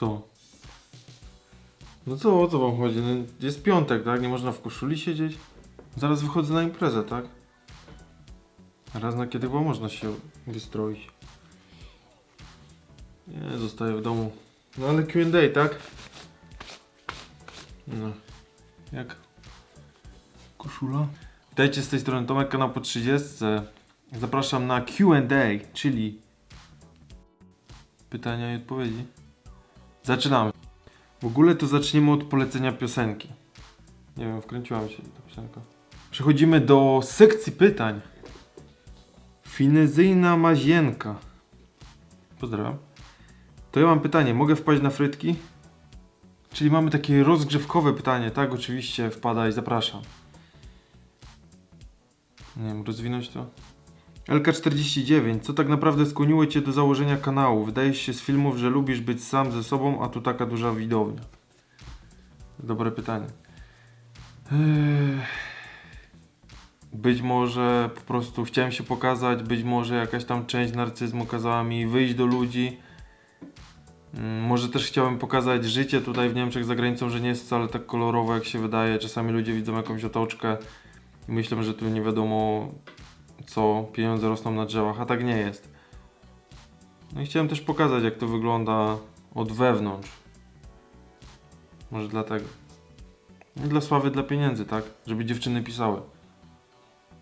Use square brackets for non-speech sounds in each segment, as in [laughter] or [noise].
Co? No co, o co wam chodzi? No, jest piątek, tak? Nie można w koszuli siedzieć? Zaraz wychodzę na imprezę, tak? Raz na kiedy chyba można się wystroić. Nie, zostaję w domu. No ale Q&A, tak? No. Jak? Koszula? Witajcie z tej strony Tomek, kanał po 30. Zapraszam na Q&A, czyli pytania i odpowiedzi. Zaczynamy. W ogóle to zaczniemy od polecenia piosenki. Nie wiem, wkręciła się ta piosenka. Przechodzimy do sekcji pytań. Finezyjna Mazienka. Pozdrawiam. To ja mam pytanie, mogę wpaść na frytki? Czyli mamy takie rozgrzewkowe pytanie, tak? Oczywiście, wpadaj, zapraszam. Nie wiem, rozwinąć to? LK49, co tak naprawdę skłoniło Cię do założenia kanału? Wydaje się z filmów, że lubisz być sam ze sobą, a tu taka duża widownia. Dobre pytanie. Być może po prostu chciałem się pokazać, być może jakaś tam część narcyzmu kazała mi wyjść do ludzi. Mm, Może też chciałem pokazać życie tutaj w Niemczech za granicą, że nie jest wcale tak kolorowo jak się wydaje. Czasami ludzie widzą jakąś otoczkę i myślą, że tu nie wiadomo co, pieniądze rosną na drzewach, a tak nie jest. No i chciałem też pokazać jak to wygląda od wewnątrz. Może dlatego. Nie dla sławy, dla pieniędzy, tak? Żeby dziewczyny pisały.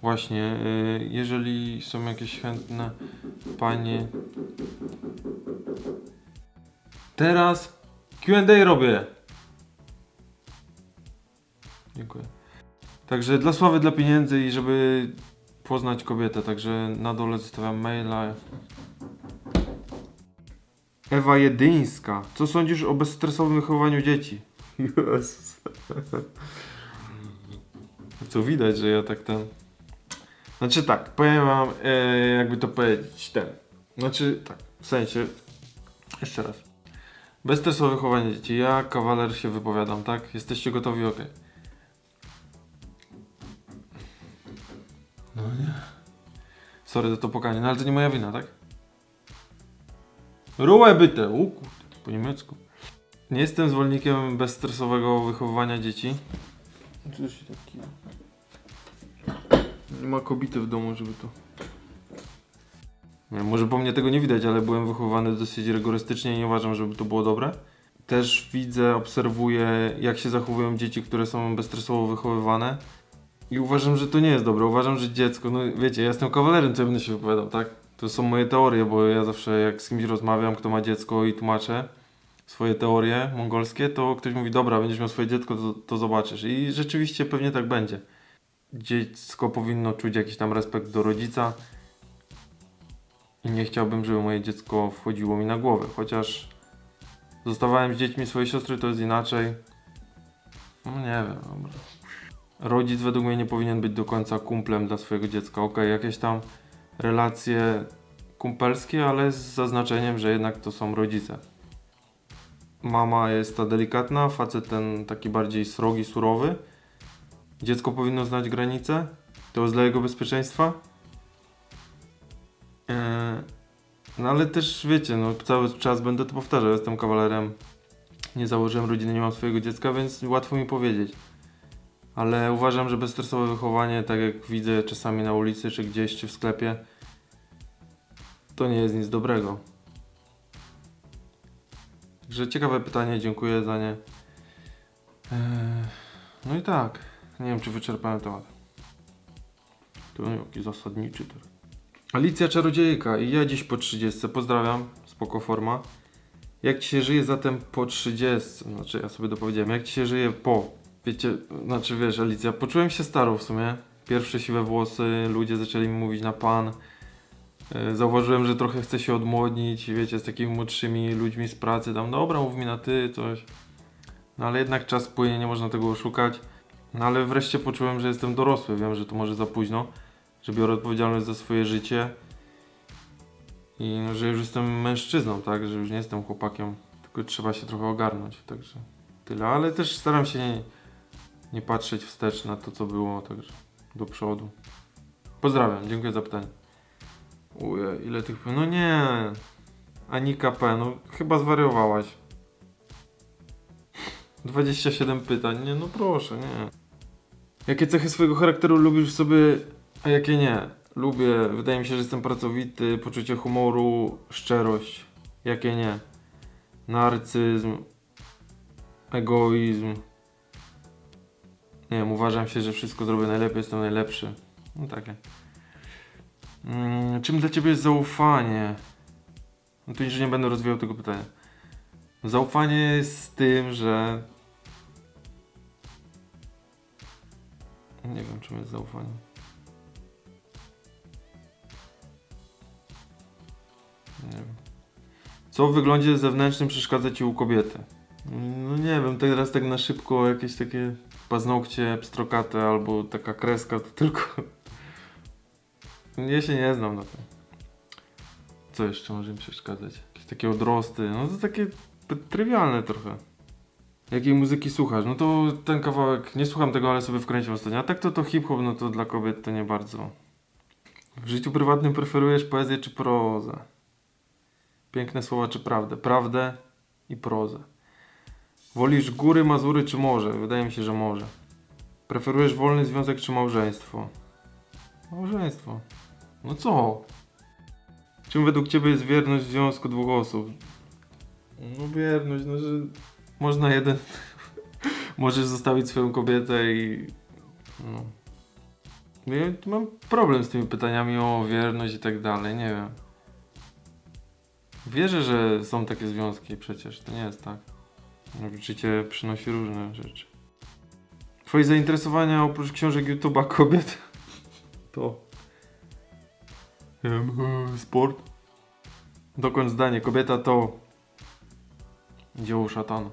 Właśnie, y, jeżeli są jakieś chętne panie. Teraz QA robię. Dziękuję. Także dla sławy, dla pieniędzy i żeby poznać kobietę. Także na dole zostawiam maila. Ewa Jedyńska. Co sądzisz o bezstresowym wychowaniu dzieci? Jezus. Co widać, że ja tak ten. Znaczy tak, powiem wam, e, jakby to powiedzieć, ten. Znaczy tak, w sensie, jeszcze raz. Bezstresowe wychowanie dzieci. Ja, kawaler, się wypowiadam, tak? Jesteście gotowi? Ok. No nie. Sorry za to pokanie, no ale to nie moja wina, tak? Rułę byte, u kurde, po niemiecku. Nie jestem zwolennikiem bezstresowego wychowywania dzieci. Coś taki. Nie ma kobiety w domu, żeby to. Nie, może po mnie tego nie widać, ale byłem wychowany dosyć rygorystycznie i nie uważam, żeby to było dobre. Też widzę, obserwuję, jak się zachowują dzieci, które są bezstresowo wychowywane. I uważam, że to nie jest dobre. Uważam, że dziecko, no wiecie, ja jestem kawalerem, co ja będę się wypowiadał, tak? To są moje teorie, bo ja zawsze jak z kimś rozmawiam, kto ma dziecko i tłumaczę swoje teorie mongolskie, to ktoś mówi, dobra, będziesz miał swoje dziecko, to, to zobaczysz. I rzeczywiście pewnie tak będzie. Dziecko powinno czuć jakiś tam respekt do rodzica. I nie chciałbym, żeby moje dziecko wchodziło mi na głowę. Chociaż zostawałem z dziećmi swojej siostry, to jest inaczej. No nie wiem, dobra. Rodzic według mnie nie powinien być do końca kumplem dla swojego dziecka. Okej, jakieś tam relacje kumpelskie, ale z zaznaczeniem, że jednak to są rodzice. Mama jest ta delikatna, facet ten taki bardziej srogi, surowy. Dziecko powinno znać granice. To jest dla jego bezpieczeństwa. Eee, no ale też wiecie, no cały czas będę to powtarzał. Jestem kawalerem. Nie założyłem rodziny, nie mam swojego dziecka, więc łatwo mi powiedzieć. Ale uważam, że bezstresowe wychowanie, tak jak widzę czasami na ulicy, czy gdzieś, czy w sklepie, to nie jest nic dobrego. Także ciekawe pytanie, dziękuję za nie. Eee, no i tak, nie wiem czy wyczerpałem temat. To jaki zasadniczy teraz. Alicja Czarodziejka i ja dziś po 30. Pozdrawiam, spoko forma. Jak ci się żyje zatem po 30? Znaczy ja sobie dopowiedziałem, jak ci się żyje po? Wiecie, znaczy wiesz Alicja, poczułem się staro w sumie. Pierwsze siwe włosy, ludzie zaczęli mi mówić na pan. E, Zauważyłem, że trochę chcę się odmłodnić, wiecie, z takimi młodszymi ludźmi z pracy, tam dobra, mów mi na ty, coś. No ale jednak czas płynie, nie można tego oszukać. No ale wreszcie poczułem, że jestem dorosły, wiem, że to może za późno, że biorę odpowiedzialność za swoje życie. I no, że już jestem mężczyzną, tak, że już nie jestem chłopakiem, tylko trzeba się trochę ogarnąć, także tyle. Ale też staram się nie, nie patrzeć wstecz na to, co było, także do przodu. Pozdrawiam, dziękuję za pytanie. Uje, ile tych... No nie. Anika P, no chyba zwariowałaś. 27 pytań, nie no proszę, nie. Jakie cechy swojego charakteru lubisz sobie, a jakie nie? Lubię, wydaje mi się, że jestem pracowity, poczucie humoru, szczerość. Jakie nie? Narcyzm, egoizm. Nie wiem, uważam się, że wszystko zrobię najlepiej, jestem najlepszy. No takie. Mm, czym dla ciebie jest zaufanie? No tu już nie będę rozwijał tego pytania. Zaufanie jest tym, że. Nie wiem, czym jest zaufanie. Nie wiem. Co w wyglądzie zewnętrznym przeszkadza ci u kobiety? No nie wiem, teraz tak na szybko jakieś takie paznokcie pstrokate albo taka kreska to tylko. Ja się nie znam na tym. Co jeszcze może mi przeszkadzać? Jakieś takie odrosty, no to takie trywialne trochę. Jakiej muzyki słuchasz? No to ten kawałek, nie słucham tego, ale sobie wkręciłem ostatnio. A tak to to hip-hop, no to dla kobiet to nie bardzo. W życiu prywatnym preferujesz poezję czy prozę? Piękne słowa czy prawdę? Prawdę i prozę. Wolisz góry, Mazury czy morze? Wydaje mi się, że morze. Preferujesz wolny związek czy małżeństwo? Małżeństwo. No co? Czym według Ciebie jest wierność w związku dwóch osób? No wierność, no że można jeden... [laughs] Możesz zostawić swoją kobietę i... No. Ja mam problem z tymi pytaniami o wierność i tak dalej, nie wiem. Wierzę, że są takie związki przecież, to nie jest tak. Życie przynosi różne rzeczy. Twoje zainteresowania oprócz książek YouTube'a kobiet? [laughs] To. E, sport. Dokąd zdanie, kobieta to. Dzieło szatana.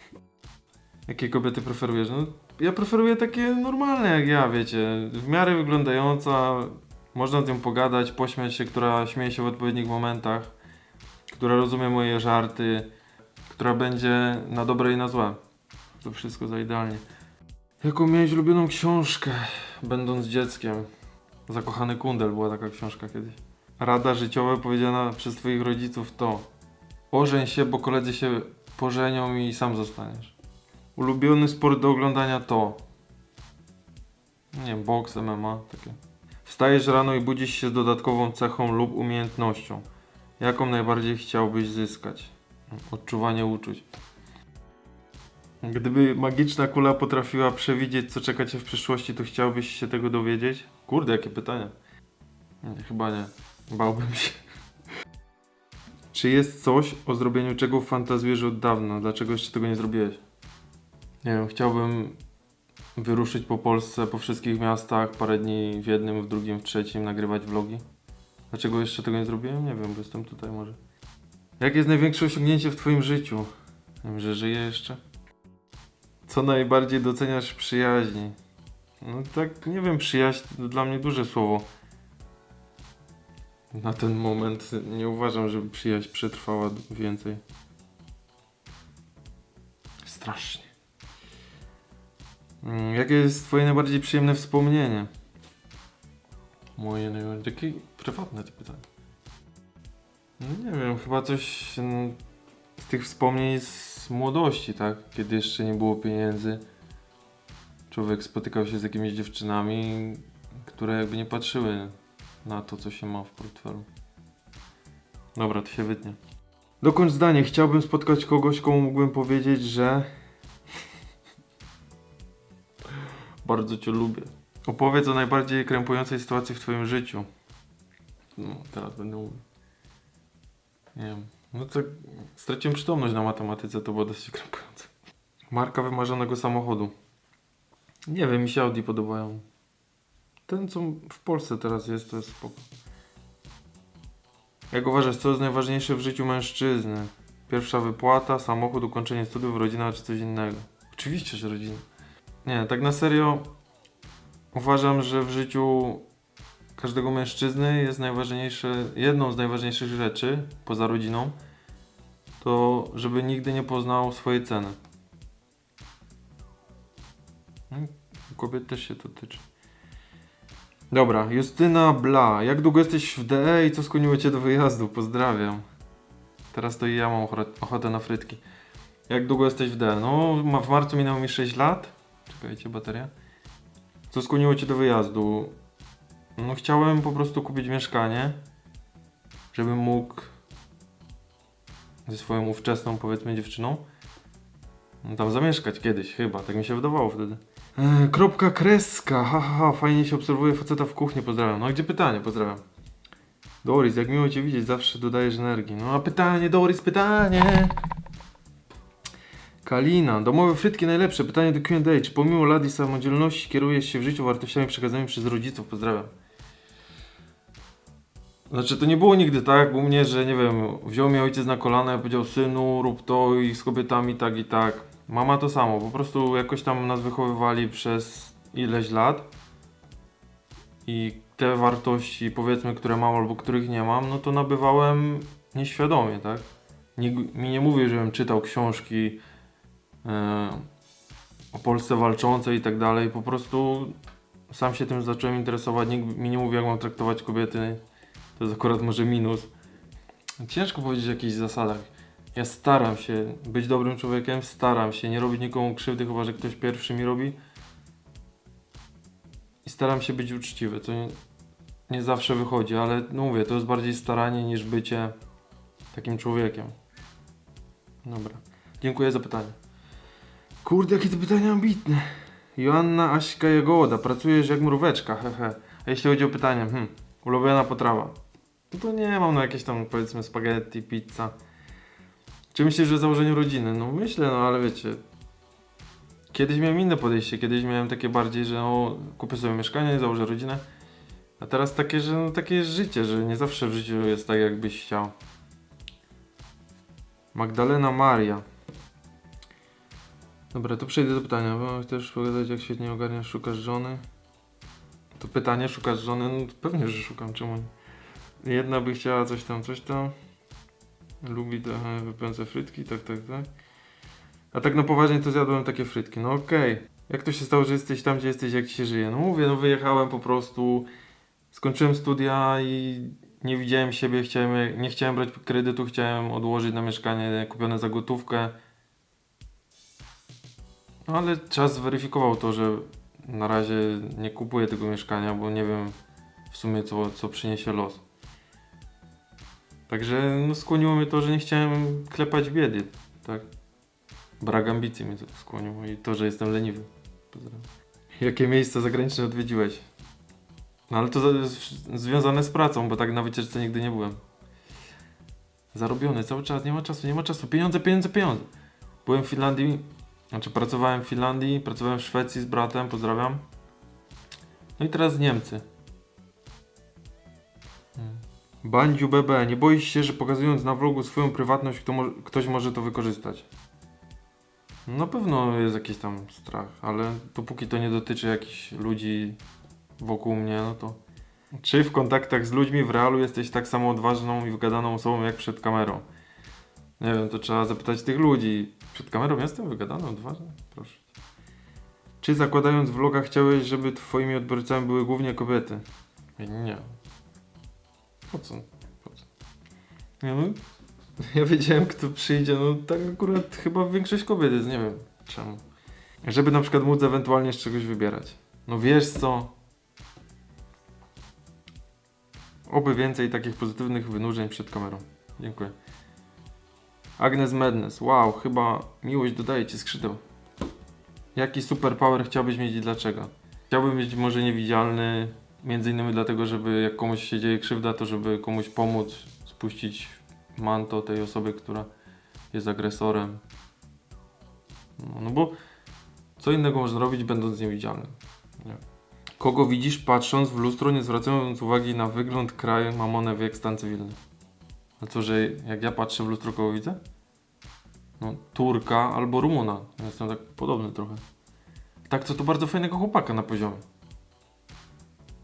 [laughs] Jakie kobiety preferujesz? No, ja preferuję takie normalne jak ja, wiecie. W miarę wyglądająca, można z nią pogadać, pośmiać się, która śmieje się w odpowiednich momentach, która rozumie moje żarty, która będzie na dobre i na złe. To wszystko za idealnie. Jaką miałeś ulubioną książkę, będąc dzieckiem? Zakochany kundel była taka książka kiedyś. Rada życiowa powiedziana przez twoich rodziców to Ożeń się, bo koledzy się pożenią i sam zostaniesz. Ulubiony sport do oglądania to Nie wiem, boks, MMA, takie. Wstajesz rano i budzisz się z dodatkową cechą lub umiejętnością. Jaką najbardziej chciałbyś zyskać? Odczuwanie uczuć. Gdyby magiczna kula potrafiła przewidzieć, co czeka cię w przyszłości, to chciałbyś się tego dowiedzieć? Kurde, jakie pytania. Chyba nie. Bałbym się. Czy jest coś, o zrobieniu czego fantazjujesz od dawna? Dlaczego jeszcze tego nie zrobiłeś? Nie wiem, chciałbym wyruszyć po Polsce, po wszystkich miastach, parę dni w jednym, w drugim, w trzecim, nagrywać vlogi. Dlaczego jeszcze tego nie zrobiłem? Nie wiem, bo jestem tutaj może. Jakie jest największe osiągnięcie w twoim życiu? Wiem, że żyję jeszcze. Co najbardziej doceniasz w przyjaźni? No tak, nie wiem, przyjaźń to dla mnie duże słowo. Na ten moment nie uważam, żeby przyjaźń przetrwała więcej. Strasznie. Mm, Jakie jest twoje najbardziej przyjemne wspomnienie? Moje najbardziej... Takie prywatne to pytanie. No nie wiem, chyba coś mm, z tych wspomnień z młodości, tak? Kiedy jeszcze nie było pieniędzy. Człowiek spotykał się z jakimiś dziewczynami, które jakby nie patrzyły na to, co się ma w portfelu. Dobra, to się wytnie. Dokończ zdanie. Chciałbym spotkać kogoś, komu mógłbym powiedzieć, że [laughs] bardzo cię lubię. Opowiedz o najbardziej krępującej sytuacji w twoim życiu. No, teraz będę mówił. Nie wiem. No to straciłem przytomność na matematyce, to było dosyć krępujące. Marka wymarzonego samochodu. Nie wiem, mi się Audi podobają. Ten, co w Polsce teraz jest, to jest spoko. Jak uważasz, co jest najważniejsze w życiu mężczyzny? Pierwsza wypłata, samochód, ukończenie studiów, rodzina czy coś innego? Oczywiście, że rodzina. Nie, tak na serio uważam, że w życiu każdego mężczyzny jest najważniejsze, jedną z najważniejszych rzeczy, poza rodziną, to żeby nigdy nie poznał swojej ceny. U Kobiet też się to tyczy. Dobra, Justyna Bla. Jak długo jesteś w DE i co skłoniło cię do wyjazdu? Pozdrawiam. Teraz to i ja mam ochotę na frytki. Jak długo jesteś w D? No, w marcu minęło mi 6 lat. Czekajcie, bateria. Co skłoniło cię do wyjazdu? No, chciałem po prostu kupić mieszkanie, żebym mógł ze swoją ówczesną, powiedzmy, dziewczyną tam zamieszkać kiedyś, chyba, tak mi się wydawało wtedy. E, kropka kreska, ha, ha, ha, fajnie się obserwuje faceta w kuchni, pozdrawiam. No gdzie pytanie, pozdrawiam. Doris, jak miło Cię widzieć, zawsze dodajesz energii. No a pytanie, Doris, pytanie. Kalina, domowe frytki najlepsze. Pytanie do Q&A. Czy pomimo lat i samodzielności kierujesz się w życiu wartościami przekazanymi przez rodziców? Pozdrawiam. Znaczy to nie było nigdy tak u mnie, że nie wiem, wziął mnie ojciec na kolana i powiedział synu rób to i z kobietami tak i tak. Mama to samo, po prostu jakoś tam nas wychowywali przez ileś lat i te wartości powiedzmy, które mam albo których nie mam, no to nabywałem nieświadomie, tak? Nikt mi nie mówił, żebym czytał książki e, o Polsce walczącej i tak dalej, po prostu sam się tym zacząłem interesować, nikt mi nie mówił jak mam traktować kobiety, to jest akurat może minus. Ciężko powiedzieć o jakichś zasadach. Ja staram się być dobrym człowiekiem, staram się nie robić nikomu krzywdy, chyba że ktoś pierwszy mi robi. I staram się być uczciwy. To nie, nie zawsze wychodzi, ale no mówię, to jest bardziej staranie niż bycie takim człowiekiem. Dobra. Dziękuję za pytanie. Kurde, jakie to pytanie ambitne. Joanna Aśka Jagoda, pracujesz jak mróweczka, hehe. A jeśli chodzi o pytanie, hmm, ulubiona potrawa. No to nie mam no jakieś tam powiedzmy spaghetti, pizza. Czy myślisz, że założenie rodziny? No myślę, no ale wiecie. Kiedyś miałem inne podejście, kiedyś miałem takie bardziej, że o, kupię sobie mieszkanie, założę rodzinę. A teraz takie, że no, takie jest życie, że nie zawsze w życiu jest tak, jakbyś chciał. Magdalena Maria. Dobra, to przejdę do pytania, bo chcesz powiedzieć, jak świetnie ogarniasz, szukasz żony? To pytanie, szukasz żony? No pewnie, że szukam, czemu nie? Jedna by chciała coś tam, coś tam. Lubi trochę wypędze frytki, tak, tak, tak. A tak na poważnie to zjadłem takie frytki, no okej. Jak to się stało, że jesteś tam, gdzie jesteś, jak ci się żyje? No mówię, no wyjechałem po prostu, skończyłem studia i nie widziałem siebie, chciałem, nie chciałem brać kredytu, chciałem odłożyć na mieszkanie kupione za gotówkę. No ale czas zweryfikował to, że na razie nie kupuję tego mieszkania, bo nie wiem w sumie co, co przyniesie los. Także no, skłoniło mnie to, że nie chciałem klepać biedy, tak? Brak ambicji mnie to skłoniło i to, że jestem leniwy. Pozdrawiam. Jakie miejsca zagraniczne odwiedziłeś? No ale to związane z pracą, bo tak na wycieczce nigdy nie byłem. Zarobiony cały czas, nie ma czasu, nie ma czasu. Pieniądze, pieniądze, pieniądze. Byłem w Finlandii, znaczy pracowałem w Finlandii, pracowałem w Szwecji z bratem, pozdrawiam. No i teraz Niemcy. Bandziu BB, nie boisz się, że pokazując na vlogu swoją prywatność, kto mo- ktoś może to wykorzystać? Na pewno jest jakiś tam strach, ale dopóki to nie dotyczy jakichś ludzi wokół mnie, no to. Czy w kontaktach z ludźmi w realu jesteś tak samo odważną i wygadaną osobą jak przed kamerą? Nie wiem, to trzeba zapytać tych ludzi. Przed kamerą jestem wygadaną, odważny? Proszę. Czy zakładając vloga chciałeś, żeby twoimi odbiorcami były głównie kobiety? Nie. Po co? Po co? Nie no, [laughs] ja wiedziałem kto przyjdzie, no tak akurat chyba większość kobiet jest, nie wiem czemu. Żeby na przykład móc ewentualnie z czegoś wybierać. No wiesz co? Oby więcej takich pozytywnych wynurzeń przed kamerą. Dziękuję. Agnes Madness. Wow, chyba miłość dodaje ci skrzydeł. Jaki superpower chciałbyś mieć i dlaczego? Chciałbym być może niewidzialny, między innymi dlatego, żeby jak komuś się dzieje krzywda, to żeby komuś pomóc spuścić manto tej osoby, która jest agresorem. No, no bo co innego można robić, będąc niewidzialnym? Nie. Kogo widzisz patrząc w lustro, nie zwracając uwagi na wygląd, kraj, mamonę, wiek, stan cywilny? A co, że jak ja patrzę w lustro, kogo widzę? No, Turka albo Rumuna. Jestem tak podobny trochę. Tak, to to bardzo fajnego chłopaka na poziomie.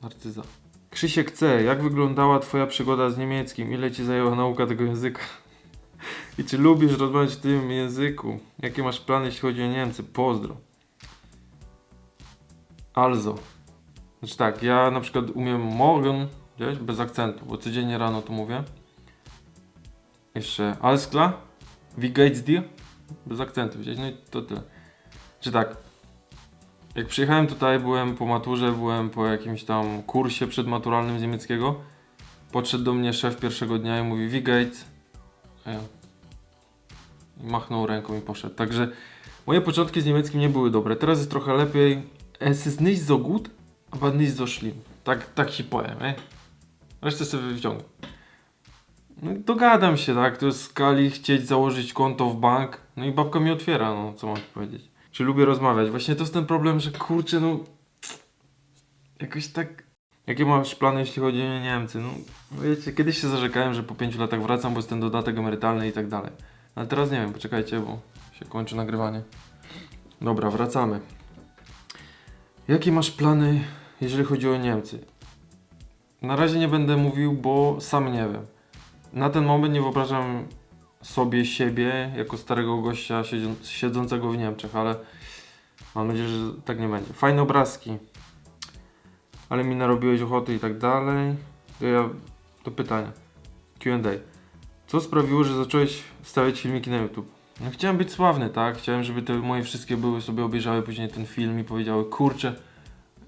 Narcyza. Krzysiek C. Jak wyglądała twoja przygoda z niemieckim? Ile ci zajęła nauka tego języka? [laughs] I czy lubisz rozmawiać w tym języku? Jakie masz plany, jeśli chodzi o Niemcy? Pozdro. Also. Znaczy tak, ja na przykład umiem morgen, wiesz, bez akcentu, bo codziennie rano to mówię. Jeszcze alles klar? Wie geht's dir? Bez akcentu wziąć, no i to tyle. Czy tak, jak przyjechałem tutaj, byłem po maturze, byłem po jakimś tam kursie przedmaturalnym z niemieckiego. Podszedł do mnie szef pierwszego dnia i mówi? A ja... I machnął ręką i poszedł. Także moje początki z niemieckim nie były dobre. Teraz jest trochę lepiej. Es ist nicht so gut, aber nicht so schlimm. Tak, tak ci powiem, ej? Resztę sobie wyciągnę. No, dogadam się, tak? To jest skali chcieć założyć konto w bank. No i babka mi otwiera, no co mam powiedzieć. Czy lubię rozmawiać? Właśnie to jest ten problem, że kurczę, no... Jakoś tak... Jakie masz plany, jeśli chodzi o Niemcy? No, wiecie, kiedyś się zarzekałem, że po pięciu latach wracam, bo jest ten dodatek emerytalny i tak dalej. Ale teraz nie wiem, poczekajcie, bo się kończy nagrywanie. Dobra, wracamy. Jakie masz plany, jeżeli chodzi o Niemcy? Na razie nie będę mówił, bo sam nie wiem. Na ten moment nie wyobrażam sobie siebie jako starego gościa siedzącego w Niemczech, ale mam nadzieję, że tak nie będzie. Fajne obrazki, ale mi narobiłeś ochoty i tak dalej. To ja do pytania. Q&A. Co sprawiło, że zacząłeś stawiać filmiki na YouTube? No chciałem być sławny, tak? Chciałem, żeby te moje wszystkie były sobie obejrzały później ten film i powiedziały, kurczę,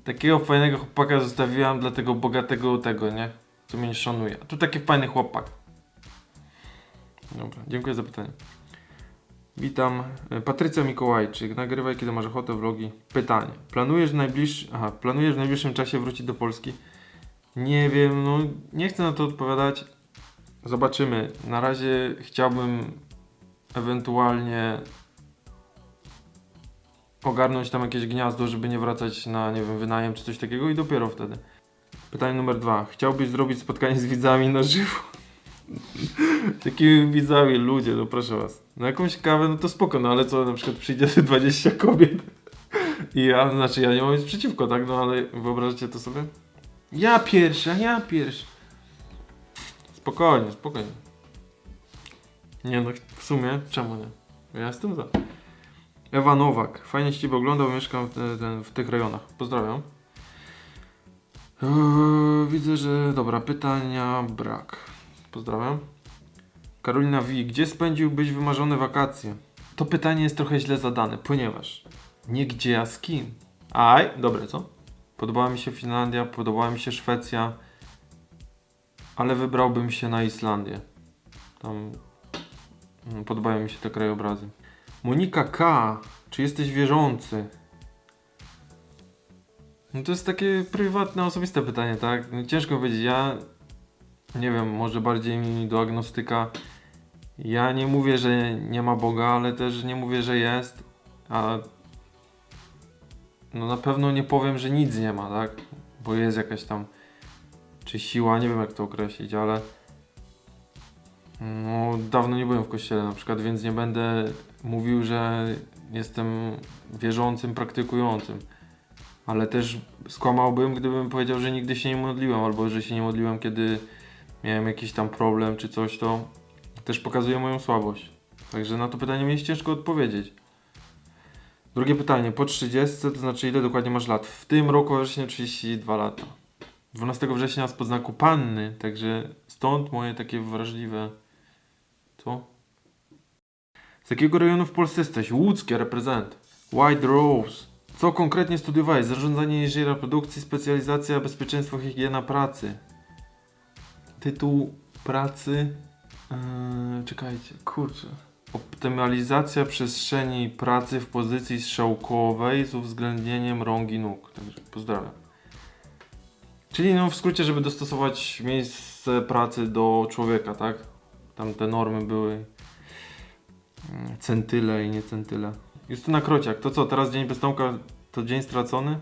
takiego fajnego chłopaka zostawiłam dla tego bogatego tego, nie? Co mnie nie szanuje. A tu taki fajny chłopak. Dobra, dziękuję za pytanie. Witam. E, Patrycja Mikołajczyk. Nagrywaj, kiedy masz ochotę, vlogi. Pytanie. Planujesz w najbliższym... Aha, planujesz w najbliższym czasie wrócić do Polski? Nie wiem, no nie chcę na to odpowiadać. Zobaczymy. Na razie chciałbym ewentualnie ogarnąć tam jakieś gniazdo, żeby nie wracać na, nie wiem, wynajem czy coś takiego i dopiero wtedy. Pytanie numer dwa. Chciałbyś zrobić spotkanie z widzami na żywo? [laughs] Takimi widzami, ludzie, no proszę was. Na jakąś kawę, no to spoko, no ale co, na przykład przyjdzie 20 kobiet i ja, znaczy ja nie mam nic przeciwko, tak, no ale wyobrażacie to sobie? Ja pierwsza, ja pierwsza. Spokojnie, spokojnie. Nie no, w sumie, czemu nie? Ja jestem za. Ewa Nowak. Fajnie się Ciebie oglądał, mieszkam w, te, ten, w tych rejonach. Pozdrawiam. Eee, widzę, że dobra, pytania brak. Pozdrawiam. Karolina W. Gdzie spędziłbyś wymarzone wakacje? To pytanie jest trochę źle zadane, ponieważ nie gdzie, a z kim. Aj, dobre, co? Podobała mi się Finlandia, podobała mi się Szwecja, ale wybrałbym się na Islandię. Tam mm, podobają mi się te krajobrazy. Monika K. Czy jesteś wierzący? No to jest takie prywatne, osobiste pytanie, tak? No ciężko powiedzieć. Ja nie wiem, może bardziej do agnostyka. Ja nie mówię, że nie ma Boga, ale też nie mówię, że jest. A no na pewno nie powiem, że nic nie ma, tak? Bo jest jakaś tam czy siła, nie wiem jak to określić, ale no dawno nie byłem w kościele na przykład, więc nie będę mówił, że jestem wierzącym, praktykującym. Ale też skłamałbym, gdybym powiedział, że nigdy się nie modliłem, albo że się nie modliłem, kiedy miałem jakiś tam problem czy coś, to też pokazuje moją słabość. Także na to pytanie mi jest ciężko odpowiedzieć. Drugie pytanie, po 30, to znaczy ile dokładnie masz lat? W tym roku września 32 lata. 12 września z podznaku panny, także stąd moje takie wrażliwe... Co? Z jakiego rejonu w Polsce jesteś? Łódzkie, reprezent. White Rose. Co konkretnie studiowałeś? Zarządzanie inżyniera produkcji, specjalizacja, bezpieczeństwo, higiena pracy. Tytuł pracy... Yy, czekajcie, kurczę. Optymalizacja przestrzeni pracy w pozycji strzałkowej z uwzględnieniem rąk i nóg. Także pozdrawiam. Czyli no w skrócie, żeby dostosować miejsce pracy do człowieka, tak? Tam te normy były mm, centyle i nie centyle. Justyna Krociak, to co, teraz dzień bez Tomka to dzień stracony?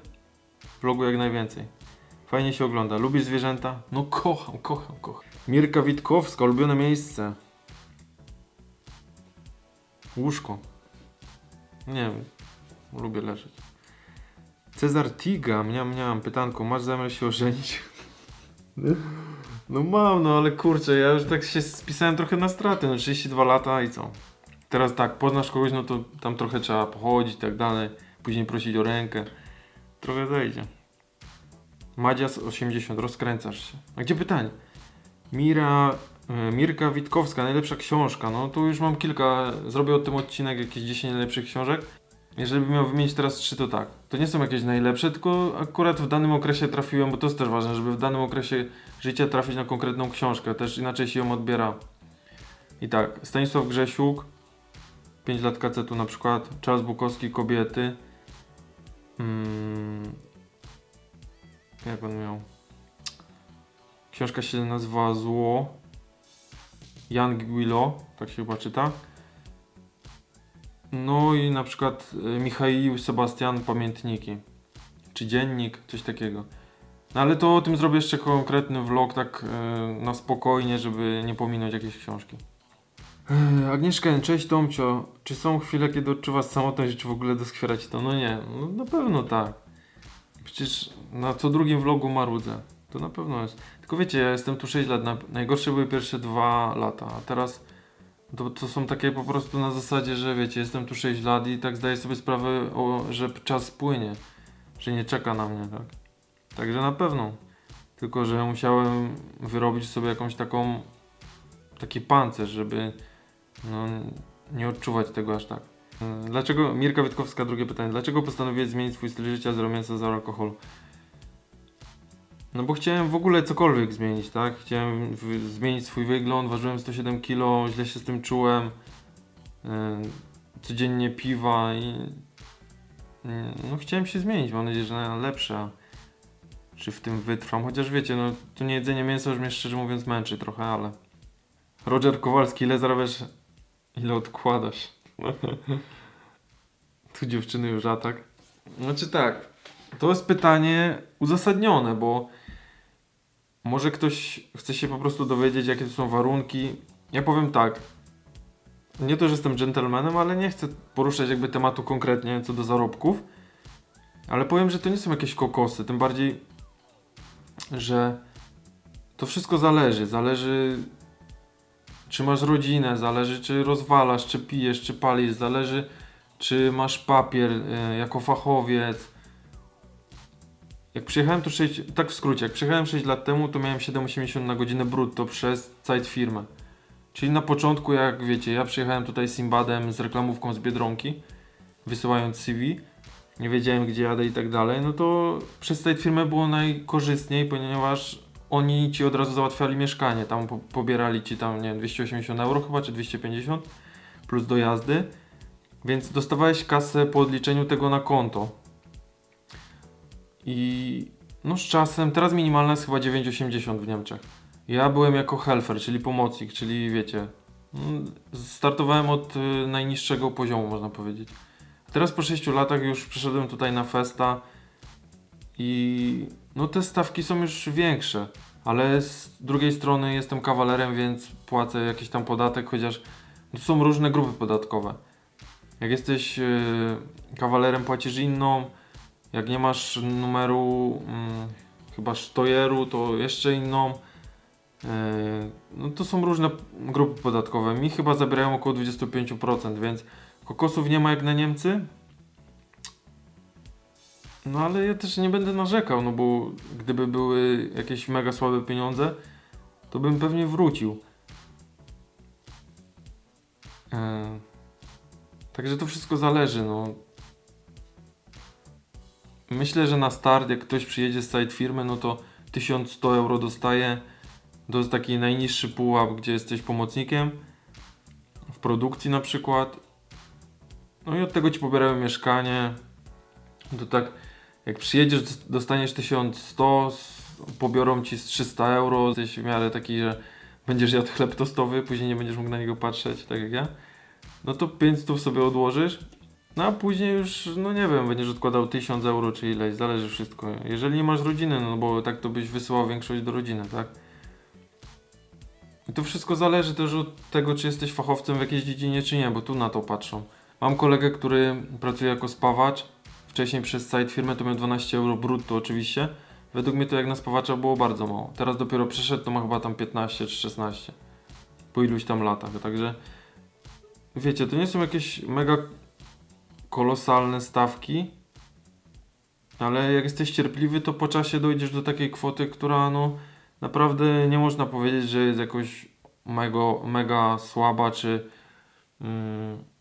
Vlogu jak najwięcej. Fajnie się ogląda. Lubisz zwierzęta? No kocham, kocham, kocham. Mirka Witkowska, ulubione miejsce. Łóżko. Nie wiem, lubię leżeć. Cezar Tiga, miałem, miałem pytanko, masz zamiar się ożenić? No mam, no ale kurczę, ja już tak się spisałem trochę na straty, no 32 lata i co? Teraz tak, poznasz kogoś, no to tam trochę trzeba pochodzić i tak dalej, później prosić o rękę. Trochę zejdzie. Madzias 80, rozkręcasz się. A gdzie pytanie? Mira E, Mirka Witkowska, najlepsza książka. No tu już mam kilka, zrobię o tym odcinek, jakieś 10 najlepszych książek. Jeżeli bym miał wymienić teraz trzy, to tak. To nie są jakieś najlepsze, tylko akurat w danym okresie trafiłem, bo to jest też ważne, żeby w danym okresie życia trafić na konkretną książkę, też inaczej się ją odbiera. I tak, Stanisław Grzesiuk, 5 lat kacetu na przykład, Charles Bukowski, Kobiety. Mm, jak on miał? Książka się nazywa Zło. Jan Guilo, tak się chyba czyta. No i na przykład y, Michał Sebastian Pamiętniki. Czy dziennik, coś takiego. No ale to o tym zrobię jeszcze konkretny vlog, tak y, na spokojnie, żeby nie pominąć jakiejś książki. Ech, Agnieszka, cześć Tomcio. Czy są chwile, kiedy odczuwasz samotność, czy w ogóle doskwierać to? No nie, no na pewno tak. Przecież na co drugim vlogu marudzę. To na pewno jest. Tylko wiecie, ja jestem tu 6 lat, na, najgorsze były pierwsze 2 lata, a teraz to, to są takie po prostu na zasadzie, że wiecie, jestem tu 6 lat i tak zdaję sobie sprawę, o, że czas płynie, że nie czeka na mnie, tak. Także na pewno. Tylko, że musiałem wyrobić sobie jakąś taką, taki pancerz, żeby no, nie odczuwać tego aż tak. Dlaczego, Mirka Witkowska, drugie pytanie, dlaczego postanowiłeś zmienić swój styl życia, zero mięsa, zero alkoholu? No bo chciałem w ogóle cokolwiek zmienić, tak? Chciałem zmienić swój wygląd, ważyłem 107 kg, źle się z tym czułem. Yy, codziennie piwa i... yy, No chciałem się zmienić, mam nadzieję, że na lepsze. Czy w tym wytrwam, chociaż wiecie, no to nie jedzenie mięsa już mnie szczerze mówiąc męczy trochę, ale... Roger Kowalski, ile zarabiasz, ile odkładasz? [laughs] tu dziewczyny już atak. Znaczy tak, to jest pytanie uzasadnione, bo może ktoś chce się po prostu dowiedzieć, jakie to są warunki. Ja powiem tak. Nie to, że jestem gentlemanem, ale nie chcę poruszać jakby tematu konkretnie co do zarobków. Ale powiem, że to nie są jakieś kokosy. Tym bardziej, że to wszystko zależy. Zależy, czy masz rodzinę, zależy, czy rozwalasz, czy pijesz, czy palisz, zależy, czy masz papier e, jako fachowiec. Jak przyjechałem tu 6, tak w skrócie, jak przyjechałem 6 lat temu, to miałem 7,80 na godzinę brutto przez site firmę. Czyli na początku, jak wiecie, ja przyjechałem tutaj z Simbadem, z reklamówką z Biedronki, wysyłając CV, nie wiedziałem gdzie jadę i tak dalej, no to przez site firmę było najkorzystniej, ponieważ oni ci od razu załatwiali mieszkanie, tam po, pobierali ci tam, nie wiem, 280 euro chyba, czy 250, plus dojazdy, więc dostawałeś kasę po odliczeniu tego na konto. I no z czasem, teraz minimalna jest chyba 9,80 w Niemczech. Ja byłem jako helfer, czyli pomocnik, czyli wiecie, mm, startowałem od y, najniższego poziomu, można powiedzieć. Teraz po 6 latach już przeszedłem tutaj na Festa i no te stawki są już większe, ale z drugiej strony jestem kawalerem, więc płacę jakiś tam podatek, chociaż są różne grupy podatkowe. Jak jesteś y, kawalerem, płacisz inną, jak nie masz numeru mm, chyba sztojeru, to jeszcze inną. Yy, no to są różne grupy podatkowe. Mi chyba zabierają około 25%, więc kokosów nie ma jak na Niemcy. No ale ja też nie będę narzekał, no bo gdyby były jakieś mega słabe pieniądze, to bym pewnie wrócił. Yy, Także to wszystko zależy, no. Myślę, że na start, jak ktoś przyjedzie z site firmy, no to 1100 euro dostaje. To jest taki najniższy pułap, gdzie jesteś pomocnikiem. W produkcji na przykład. No i od tego ci pobierają mieszkanie. To tak, jak przyjedziesz, dostaniesz 1100, s- pobiorą ci z 300 euro. Jesteś w miarę taki, że będziesz jadł chleb tostowy, później nie będziesz mógł na niego patrzeć, tak jak ja. No to 500 sobie odłożysz. No a później już, no nie wiem, będziesz odkładał 1000 euro czy ileś, zależy wszystko. Jeżeli nie masz rodziny, no bo tak to byś wysyłał większość do rodziny, tak? I to wszystko zależy też od tego, czy jesteś fachowcem w jakiejś dziedzinie, czy nie, bo tu na to patrzą. Mam kolegę, który pracuje jako spawacz. Wcześniej przez site firmę to miał 12 euro brutto oczywiście. Według mnie to jak na spawacza było bardzo mało. Teraz dopiero przeszedł, to ma chyba tam 15 czy 16. Po iluś tam latach, także... Wiecie, to nie są jakieś mega kolosalne stawki, ale jak jesteś cierpliwy, to po czasie dojdziesz do takiej kwoty, która no naprawdę nie można powiedzieć, że jest jakoś mega, mega słaba, czy mm,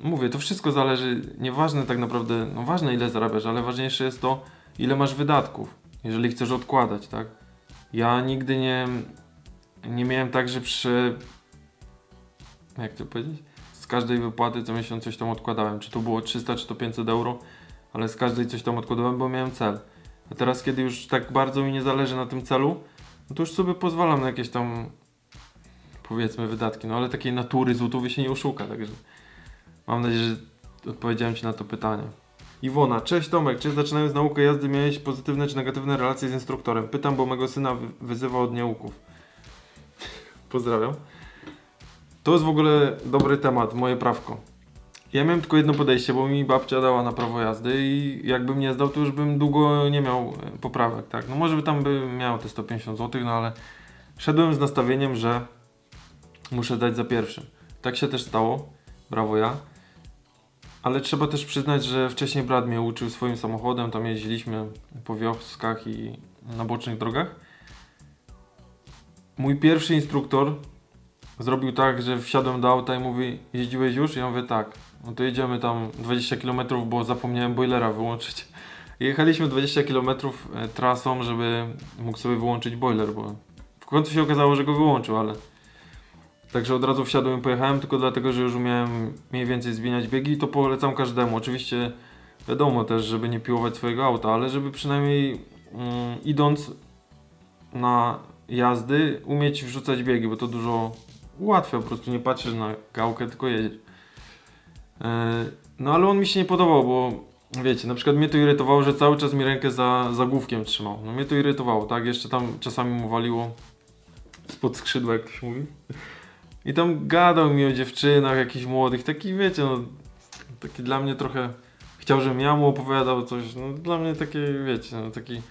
mówię, to wszystko zależy, nieważne tak naprawdę, no ważne ile zarabiasz, ale ważniejsze jest to, ile masz wydatków, jeżeli chcesz odkładać, tak? Ja nigdy nie, nie miałem tak, że przy, jak to powiedzieć? Z każdej wypłaty co miesiąc coś tam odkładałem, czy to było 300, czy to 500 euro, ale z każdej coś tam odkładałem, bo miałem cel. A teraz, kiedy już tak bardzo mi nie zależy na tym celu, no to już sobie pozwalam na jakieś tam powiedzmy wydatki, no ale takiej natury złotówy się nie oszuka, także mam nadzieję, że odpowiedziałem Ci na to pytanie. Iwona, cześć Tomek, czy zaczynając naukę jazdy miałeś pozytywne czy negatywne relacje z instruktorem? Pytam, bo mego syna wy- wyzywa od nieuków. [laughs] Pozdrawiam. To jest w ogóle dobry temat, moje prawko. Ja miałem tylko jedno podejście, bo mi babcia dała na prawo jazdy i jakbym nie zdał, to już bym długo nie miał e, poprawek, tak? No może by tam by miał te 150 zł, no ale szedłem z nastawieniem, że muszę dać za pierwszym. Tak się też stało, brawo ja. Ale trzeba też przyznać, że wcześniej brat mnie uczył swoim samochodem, tam jeździliśmy po wioskach i na bocznych drogach. Mój pierwszy instruktor zrobił tak, że wsiadłem do auta i mówi, jeździłeś już? Ja mówię, tak. No to jedziemy tam 20 km, bo zapomniałem boilera wyłączyć. [laughs] Jechaliśmy 20 km e, trasą, żeby mógł sobie wyłączyć boiler, bo w końcu się okazało, że go wyłączył, ale... Także od razu wsiadłem i pojechałem, tylko dlatego, że już umiałem mniej więcej zmieniać biegi i to polecam każdemu. Oczywiście wiadomo też, żeby nie piłować swojego auta, ale żeby przynajmniej mm, idąc na jazdy umieć wrzucać biegi, bo to dużo ułatwia, po prostu nie patrzysz na gałkę, tylko jedziesz. E, No ale on mi się nie podobał, bo wiecie, na przykład mnie to irytowało, że cały czas mi rękę za, za główkiem trzymał. No mnie to irytowało, tak? Jeszcze tam czasami mu waliło spod skrzydła, jak to się mówi. I tam gadał mi o dziewczynach jakichś młodych, taki wiecie, no taki dla mnie trochę chciał, żebym ja mu opowiadał coś, no dla mnie takie, wiecie, no taki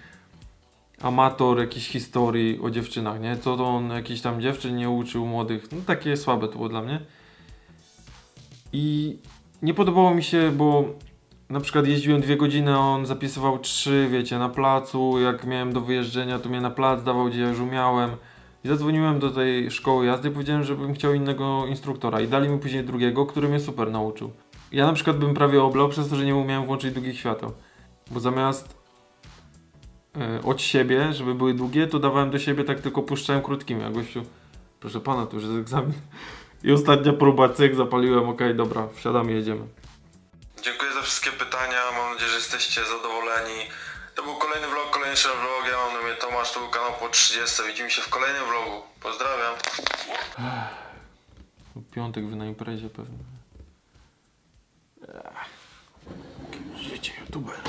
amator jakiejś historii o dziewczynach, nie? Co to on jakiś tam dziewczyn nie uczył młodych, no takie słabe to było dla mnie. I nie podobało mi się, bo na przykład jeździłem dwie godziny, a on zapisywał trzy, wiecie, na placu, jak miałem do wyjeżdżenia, to mnie na plac dawał, gdzie ja już umiałem. I zadzwoniłem do tej szkoły jazdy powiedziałem, żebym chciał innego instruktora. I dali mi później drugiego, który mnie super nauczył. Ja na przykład bym prawie oblał przez to, że nie umiałem włączyć długich świateł. Bo zamiast e, od siebie, żeby były długie, to dawałem do siebie tak tylko puszczałem krótkimi. A gościu, proszę pana, to już jest egzamin. I ostatnia próba, cyk, zapaliłem, okej, dobra, wsiadamy, jedziemy. Dziękuję za wszystkie pytania, mam nadzieję, że jesteście zadowoleni. To był kolejny vlog, kolejny vlog, ja mam na imię Tomasz, to był kanał po 30, widzimy się w kolejnym vlogu. Pozdrawiam. Piątek wy na imprezie pewnie. Życie youtubera.